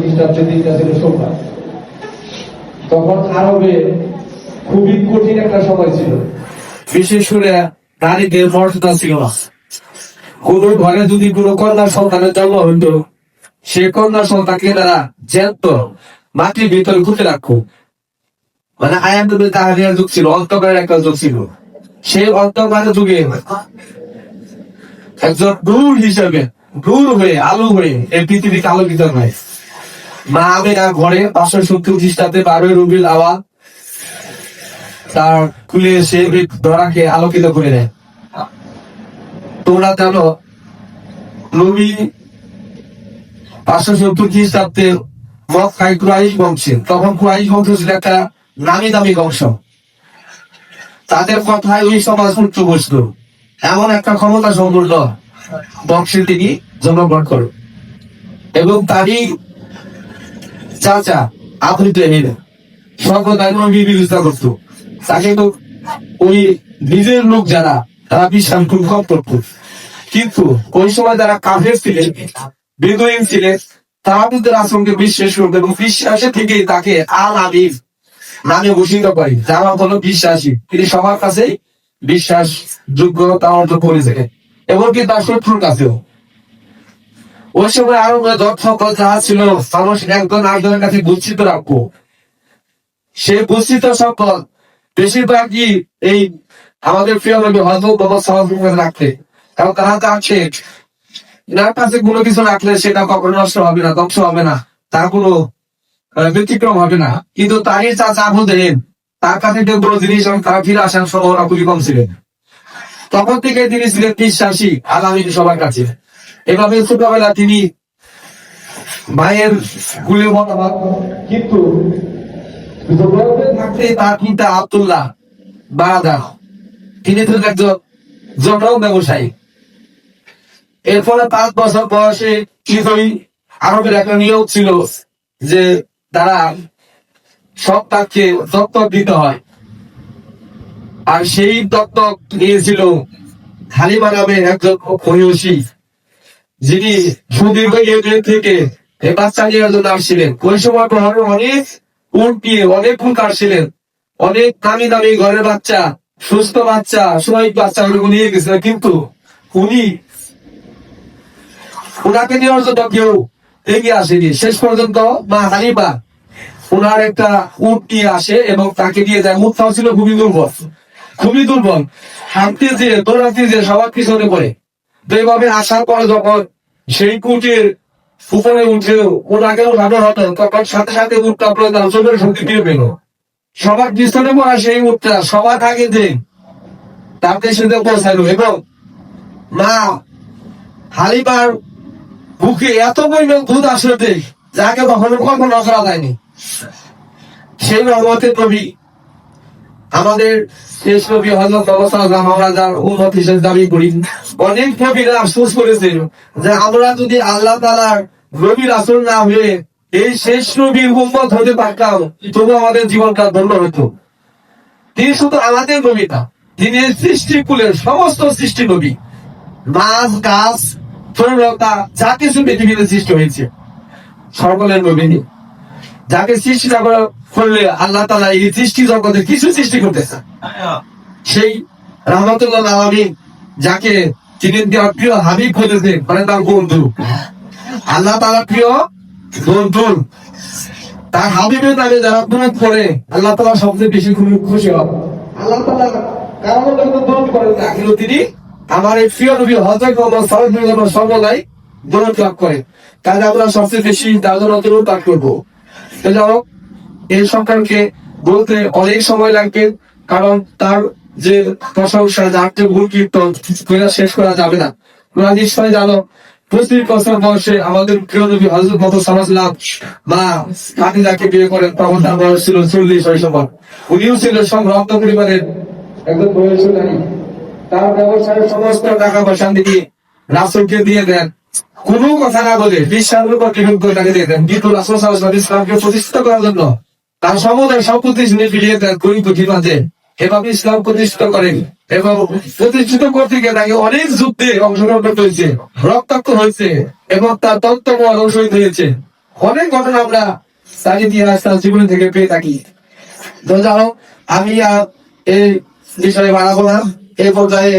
খ্রিস্টাব্দে দিনটা ছিল তখন আরবে খুবই কঠিন একটা সময় ছিল। বিশেষ করে নারীদের মর্যাদা ছিল না। কোন ঘরে যদি কোনো কন্যা সন্তানের জন্ম হইত, সে কন্যা সন্তানকে তারা জ্যান্ত মাটির ভিতরে খুঁজে রাখো মানে আয়াম তাহারিয়ার যুগ ছিল অন্তকারের একটা যুগ ছিল। সেই অন্তকারের যুগে একজন দূর হিসেবে দূর হয়ে, আলো হয়ে এই পৃথিবীকে আলোকিত হয়। মা আমেরা ঘরে পাঁচশো সত্তর খ্রিস্টাব্দে বারোই তার খুলে এই ধরাকে আলোকিত করে দেয়। তোমরা পাঁচশো সত্তর খ্রিস্টাব্দে মক্কায় কুরাইশ বংশের। তখন কুরাইশ বংশ ছিল একটা নামি দামি বংশ। তাদের কথায় ওই সমাজ উচ্চ বসত এমন একটা ক্ষমতা সম্পূর্ণ বংশে তিনি জন্মগ্রহণ করেন। এবং তারই চাচা বিরোধিতা করত। তাকে তো ওই নিজের লোক যারা, তারা বিশ্বাস খুব করত কিন্তু ওই সময় যারা কাফের ছিলেন ছিলেন, তারা বিশ্বাস করতো এবং বিশ্বাসে থেকে তাকে আল আবিব নামে ভূষিত করে। যারা হলো বিশ্বাসী। তিনি সবার কাছেই বিশ্বাস যোগ্যতা অর্জন করেছে এমনকি তার শত্রুর কাছেও। ওই সময় আরও দক্ষ কথা ছিল মানুষ একজন আরেকজনের কাছে গুচ্ছিত রাখব। সে গুচ্ছিত সকল। বেশিরভাগই এই আমাদের প্রিয় নবী হজরত বাবা সাহায্য রাখতে কারণ তারা চাচ্ছে এনার কাছে কোনো কিছু রাখলে সেটা কখনো নষ্ট হবে না, ধ্বংস হবে না। তার কোনো ব্যতিক্রম হবে না। কিন্তু তারই চাচা আবু দেহেন তার কাছে যে কোনো জিনিস এবং তারা ফিরে আসার সম্ভাবনা খুবই কম ছিলেন। তখন থেকে তিনি ছিলেন বিশ্বাসী আগামী সবার কাছে। এভাবে ছোটবেলা তিনি মায়ের কুলে মতামত, কিন্তু তার পিতা আব্দুল্লাহ বারাদা। তিনি ছিলেন একজন জনক ব্যবসায়ী। এরপরে পাঁচ বছর বয়সে কিছুই আরবের একটা নিয়োগ ছিল যে তারা সব তাকে দত্তক দিতে হয়। আর সেই দত্তক নিয়েছিল হালিমা নামে একজন মহিষী যিনি সুদীর্ঘ ইউনিয়ন থেকে এই বাচ্চা জন্য আসছিলেন ওই সময় অনেক উট দিয়ে অনেক উট আসছিলেন অনেক দামি দামি ঘরের বাচ্চা, সুস্থ বাচ্চা স্বাভাবিক বাচ্চা গুলো নিয়ে গেছিলেন কিন্তু উনি ওনাকে নেওয়ার জন্য কেউ এগিয়ে আসেনি। শেষ পর্যন্ত মা হালিমা ওনার একটা উট আসে এবং তাকে নিয়ে যায়। উটটাও ছিল খুবই দুর্বল খুবই দুর্বল। হাঁটতে যে দৌড়াতে যে সবার পিছনে পড়ে। তো আসার পরে যখন সেই কুটির উপরে উঠে ওনাকে উঠানো হতো, তখন সাথে সাথে উঠটা তার চোখের শক্তি ফিরে পেল। সবার পিছনে পড়া সেই উঠটা সবার আগে যে তার দেশে পৌঁছালো এবং মা হালিমার বুকে এত পরিমাণ দুধ আসলে যাকে কখনো কখনো করা যায়নি। সেই রহমতের নবী আমাদের উন্মত হিসেবে দাবি করি। অনেক আফসোস করেছেন যে আমরা যদি না হয়ে এই হতে পারতাম আমাদের জীবনটা ধন্য হতো। তিনি শুধু আমাদের নবী না, তিনি সৃষ্টিকুলের সমস্ত সৃষ্টি নবী। মাছ, গাছ তরুণতা যা কিছু পৃথিবীতে সৃষ্টি হয়েছে সকলের নবী। যাকে সৃষ্টি না করা করলে আল্লাহ তালা এই সৃষ্টি জগতে কিছু সৃষ্টি করতেছে। সেই রহমতুল্লাহ আলমী যাকে তিনি তার প্রিয় হাবিব হতেছে মানে তার বন্ধু। আল্লাহ তালা প্রিয় বন্ধু। তার হাবিবের নামে যারা দূর করে আল্লাহ তালা সবচেয়ে বেশি খুবই খুশি হবে আল্লাহ তালা কারণ দূর করেন না তিনি আমার এই প্রিয় নবী হজরত মোহাম্মদ সাল্লাল্লাহু আলাইহি দূরত লাভ করে কাজে আমরা সবচেয়ে বেশি তার জন্য দূরত করব। তো যাই হোক, এই সম্পর্কে বলতে অনেক সময় লাগবে, কারণ তার যে প্রশংসা যার যে ভুল কীর্তন শেষ করা যাবে না। তোমরা নিশ্চয় জানো, পঁচিশ বছর বয়সে আমাদের প্রিয় নবী হজরত মত মা বিয়ে করেন, তখন তার বয়স ছিল চল্লিশ ওই উনিও ছিলেন সব রক্ত পরিবারের একজন তার ব্যবসায় সমস্ত টাকা পয়সা দিয়ে রাসুলকে দিয়ে দেন। কোনো কথা না বলে বিশ্বাস করে তাকে দিয়ে দেন? রাসুল ইসলামকে প্রতিষ্ঠিত করার জন্য তার সমুদায় সব প্রতিষ্ঠানে ফিরিয়ে দেন মাঝে এভাবে ইসলাম প্রতিষ্ঠিত করেন এবং প্রতিষ্ঠিত করতে গিয়ে তাকে অনেক যুদ্ধে অংশগ্রহণ করতে হয়েছে রক্তাক্ত হয়েছে এবং তার তত্ত্ব শহীদ হয়েছে। অনেক ঘটনা আমরা তার ইতিহাস, তার জীবন থেকে পেয়ে থাকি। তো যাও আমি এই বিষয়ে বাড়াবো না। এই পর্যায়ে